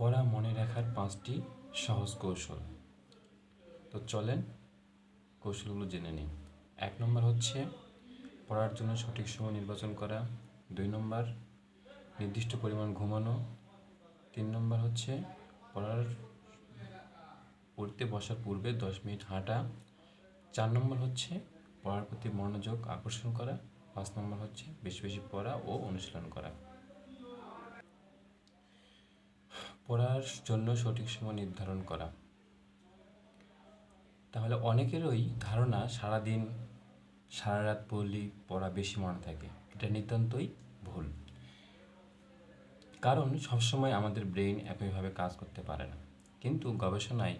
পড়া মনে রাখার পাঁচটি সহজ কৌশল। তো চলেন কৌশলগুলো জেনে নিই। এক নম্বর হচ্ছে পড়ার জন্য সঠিক সময় নির্বাচন করা। দুই নম্বর নির্দিষ্ট পরিমাণ ঘুমানো। তিন নম্বর হচ্ছে পড়ার পড়তে বসার পূর্বে দশ মিনিট হাঁটা। চার নম্বর হচ্ছে পড়ার প্রতি মনোযোগ আকর্ষণ করা। পাঁচ নম্বর হচ্ছে বেশি বেশি পড়া ও অনুশীলন করা। পড়ার জন্য সঠিক সময় নির্ধারণ করা। তাহলে অনেকেরই ধারণা সারাদিন সারা রাত পড়লেই পড়া বেশি মনে থাকে। এটা নিতান্তই ভুল। কারণ সবসময় আমাদের ব্রেইন একইভাবে কাজ করতে পারে না। কিন্তু গবেষণায়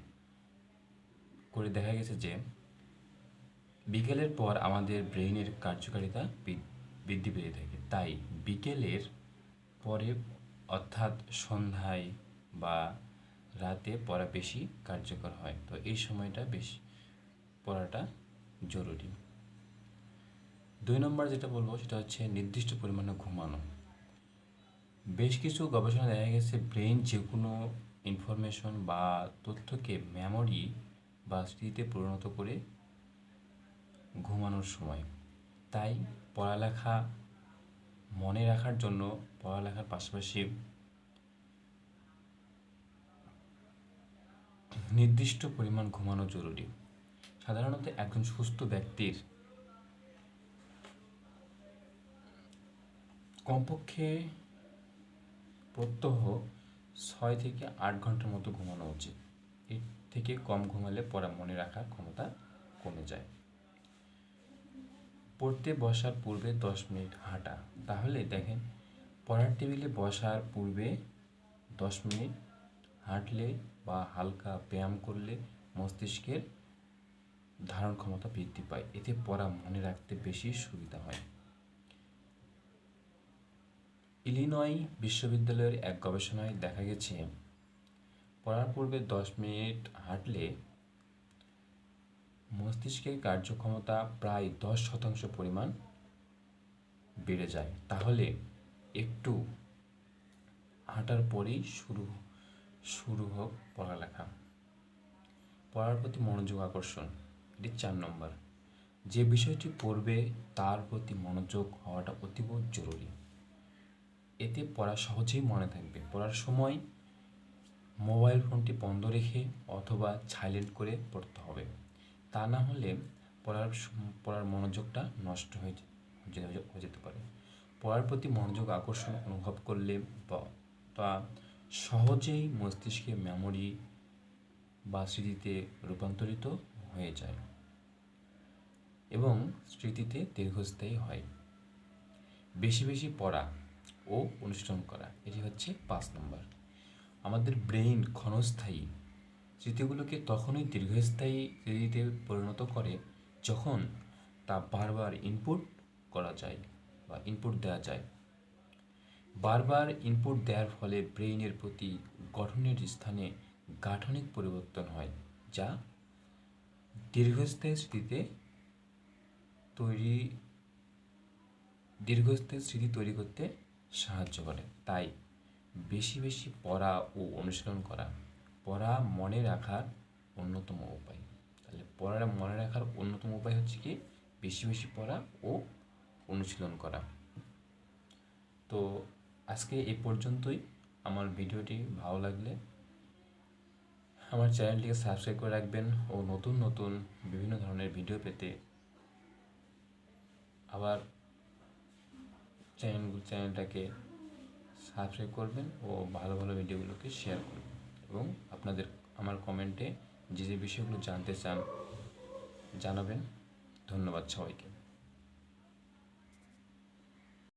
করে দেখা গেছে যে, বিকেলের পর আমাদের ব্রেইনের কার্যকারিতা বৃদ্ধি পেয়ে থাকে। তাই বিকেলের পরে অর্থাৎ সন্ধ্যায় বা রাতে পড়া বেশি কার্যকর হয়। তো এই সময়টা বেশি পড়াটা জরুরি। দুই নম্বর যেটা বলব সেটা হচ্ছে নির্দিষ্ট পরিমাণে ঘুমানো। বেশ কিছু গবেষণা দেখা গেছে ব্রেন যে কোনো ইনফরমেশন বা তথ্যকে মেমোরি বা স্মৃতিতে পরিণত করে ঘুমানোর সময়। তাই পড়ালেখা মনে রাখার জন্য পড়ালেখার পাশাপাশি নির্দিষ্ট পরিমাণ ঘুমানো জরুরি। সাধারণত একজন সুস্থ ব্যক্তির কমপক্ষে প্রত্যহ ছয় থেকে আট ঘণ্টার মতো ঘুমানো উচিত। এর থেকে কম ঘুমালে পড়া মনে রাখার ক্ষমতা কমে যায়। পড়তে বসার পূর্বে দশ মিনিট হাঁটা। তাহলে দেখেন, পড়ার টেবিলে বসার পূর্বে দশ মিনিট হাঁটলে বা হালকা ব্যায়াম করলে মস্তিষ্কের ধারণ ক্ষমতা বৃদ্ধি পায়। এতে পড়া মনে রাখতে বেশি সুবিধা হয়। ইলিনয় বিশ্ববিদ্যালয়ের এক গবেষণায় দেখা গেছে, পড়ার পূর্বে দশ মিনিট হাঁটলে মস্তিষ্কের কার্যক্ষমতা প্রায় দশ শতাংশ পরিমাণ বেড়ে যায়। তাহলে একটু হাঁটার পরেই শুরু শুরু হোক পড়ালেখা। পড়ার প্রতি মনোযোগ আকর্ষণ, এটি চার নম্বর। যে বিষয়টি পড়বে, তার প্রতি মনোযোগ হওয়াটা অতীব জরুরি। এতে পড়া সহজেই মনে থাকবে। পড়ার সময় মোবাইল ফোনটি বন্ধ রেখে অথবা সাইলেন্ট করে পড়তে হবে। তা না হলে পড়ার পড়ার মনোযোগটা নষ্ট হয়ে যেতে পারে। পড়ার প্রতি মনোযোগ আকর্ষণ অনুভব করলে বা- সহজেই মস্তিষ্কে মেমোরি বা স্মৃতিতে রূপান্তরিত হয়ে যায় এবং স্মৃতিতে দীর্ঘস্থায়ী হয়। বেশি বেশি পড়া ও অনুশীলন করা, এটি হচ্ছে পাঁচ নম্বর। আমাদের ব্রেইন ক্ষণস্থায়ী, স্মৃতিগুলোকে তখনই দীর্ঘস্থায়ী স্মৃতিতে পরিণত করে যখন তা বারবার ইনপুট করা যায় বা ইনপুট দেওয়া যায়। বারবার ইনপুট দেওয়ার ফলে ব্রেইনের প্রতি গঠনের স্থানে গাঠনিক পরিবর্তন হয়, যা দীর্ঘস্থায়ী স্মৃতিতে তৈরি, দীর্ঘস্থায়ী স্মৃতি তৈরি করতে সাহায্য করে। তাই বেশি বেশি পড়া ও অনুশীলন করা, পড়া মনে রাখার অন্যতম উপায়। তাহলে পড়া মনে রাখার অন্যতম উপায় হচ্ছে কি? বেশি বেশি পড়া ও অনুশীলন করা। তো আজকে এই পর্যন্তই। আমার ভিডিওটি ভালো লাগলে আমার চ্যানেলটিকে সাবস্ক্রাইব করে রাখবেন ও নতুন নতুন বিভিন্ন ধরনের ভিডিও পেতে আবার চ্যানেল, চ্যানেলটাকে সাবস্ক্রাইব করবেন ও ভালো ভালো ভিডিওগুলোকে শেয়ার করবেন। এবং আপনাদের, আমার কমেন্টে যে যে বিষয়গুলো জানতে চান জানাবেন। ধন্যবাদ সবাইকে।